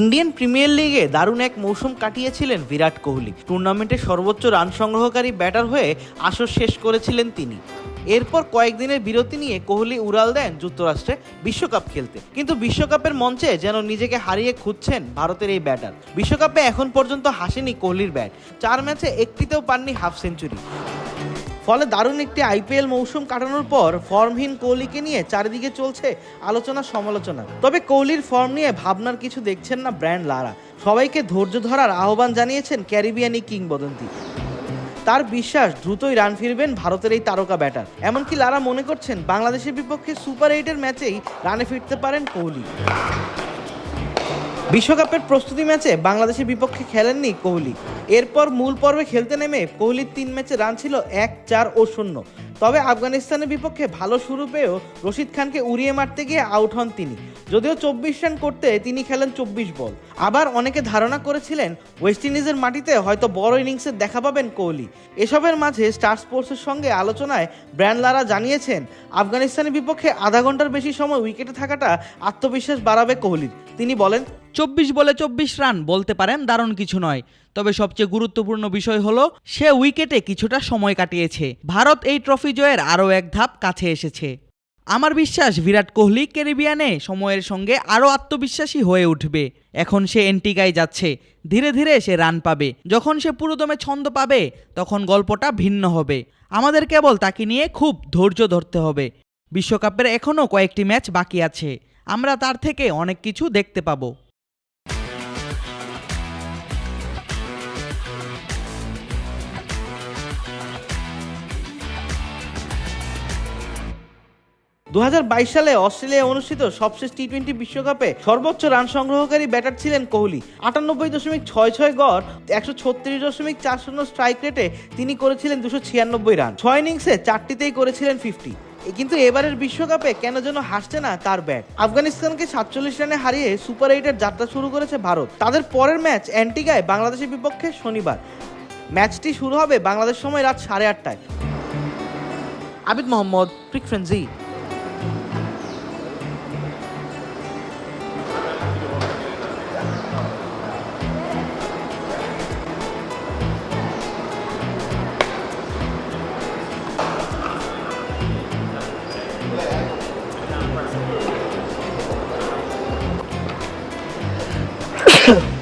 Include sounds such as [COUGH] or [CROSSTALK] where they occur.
Indian premier লিগে দারুণ এক মৌসুম কাটিয়েছিলেন বিরাট কোহলি। টুর্নামেন্টের সর্বোচ্চ রান সংগ্রহকারী ব্যাটার হয়ে আসর শেষ করেছিলেন তিনি। এরপর কয়েকদিনের বিরতি নিয়ে কোহলি উড়াল দেন যুক্তরাষ্ট্রে বিশ্বকাপ খেলতে। কিন্তু বিশ্বকাপের মঞ্চে যেন নিজেকে হারিয়ে খুঁজছেন ভারতের এই ব্যাটার। বিশ্বকাপে এখন পর্যন্ত হাসেনি কোহলির ব্যাট। চার ম্যাচে একটিতেও পাননি হাফ সেঞ্চুরি। ফলে দারুণ একটি আইপিএল মৌসুম কাটানোর পর ফর্মহীন কোহলিকে নিয়ে চারিদিকে চলছে আলোচনা সমালোচনা। তবে কোহলির ফর্ম নিয়ে ভাবনার কিছু দেখছেন না ব্র্যান্ড লারা। সবাইকে ধৈর্য ধরার আহ্বান জানিয়েছেন ক্যারিবিয়ানি কিংবদন্তি। তার বিশ্বাস, দ্রুতই রান ফিরবেন ভারতের এই তারকা ব্যাটার। এমনকি লারা মনে করছেন, বাংলাদেশের বিপক্ষে সুপার এইটের ম্যাচেই রানে ফিরতে পারেন কোহলি। বিশ্বকাপের প্রস্তুতি ম্যাচে বাংলাদেশের বিপক্ষে খেলেননি কোহলি। এরপর মূল পর্বে খেলতে নেমে কোহলির তিন ম্যাচে রান ছিল এক, চার ও শূন্য। তবে আফগানিস্তানের বিপক্ষে ভালো শুরু পেয়েও রশিদ খানকে উড়িয়ে মারতে গিয়ে আউট হন তিনি। যদিও চব্বিশ রান করতে তিনি খেলেন চব্বিশ বল। আবার অনেকে ধারণা করেছিলেন ওয়েস্ট ইন্ডিজের মাটিতে হয়তো বড় ইনিংসের দেখা পাবেন কোহলি। এসবের মাঝে স্টার স্পোর্টসের সঙ্গে আলোচনায় ব্র্যান্ড লারা জানিয়েছেন, আফগানিস্তানের বিপক্ষে আধা ঘণ্টার বেশি সময় উইকেটে থাকাটা আত্মবিশ্বাস বাড়াবে কোহলির। তিনি বলেন, চব্বিশ বলে চব্বিশ রান বলতে পারেন দারুণ কিছু নয়। তবে সবচেয়ে গুরুত্বপূর্ণ বিষয় হলো, সে উইকেটে কিছুটা সময় কাটিয়েছে। ভারত এই ট্রফি জয়ের আরও এক ধাপ কাছে এসেছে। আমার বিশ্বাস, বিরাট কোহলি ক্যারিবিয়ানে সময়ের সঙ্গে আরও আত্মবিশ্বাসী হয়ে উঠবে। এখন সে এন্টিকায় যাচ্ছে। ধীরে ধীরে সে রান পাবে। যখন সে পুরোদমে ছন্দ পাবে, তখন গল্পটা ভিন্ন হবে। আমাদের কেবল তাকে নিয়ে খুব ধৈর্য ধরতে হবে। বিশ্বকাপের এখনও কয়েকটি ম্যাচ বাকি আছে। আমরা তার থেকে অনেক কিছু দেখতে পাবো। দু হাজার বাইশ সালে অস্ট্রেলিয়ায় অনুষ্ঠিত সবশেষ টি টোয়েন্টি বিশ্বকাপে সর্বোচ্চ রান সংগ্রহকারী ব্যাটার ছিলেন কোহলি। আটানব্বই দশমিক ছয় ছয় গড়, একশো ছত্রিশ দশমিক চার শূন্য স্ট্রাইক রেটে তিনি করেছিলেন দুশো ছিয়ানব্বই রান। ছয় ইনিংসে চারটিতেই করেছিলেন ফিফটি কিন্তু এবারের বিশ্বকাপে কেন যেন হাসছে না তার ব্যাট। আফগানিস্তানকে সাতচল্লিশ রানে হারিয়ে সুপার এইটের যাত্রা শুরু করেছে ভারত। তাদের পরের ম্যাচ অ্যান্টিগায় বাংলাদেশের বিপক্ষে শনিবার। ম্যাচটি শুরু হবে বাংলাদেশ সময় রাত সাড়ে আটটায়। আবিদ মোহাম্মদ ক্রিক ফ্রেন্সি Ugh. [LAUGHS]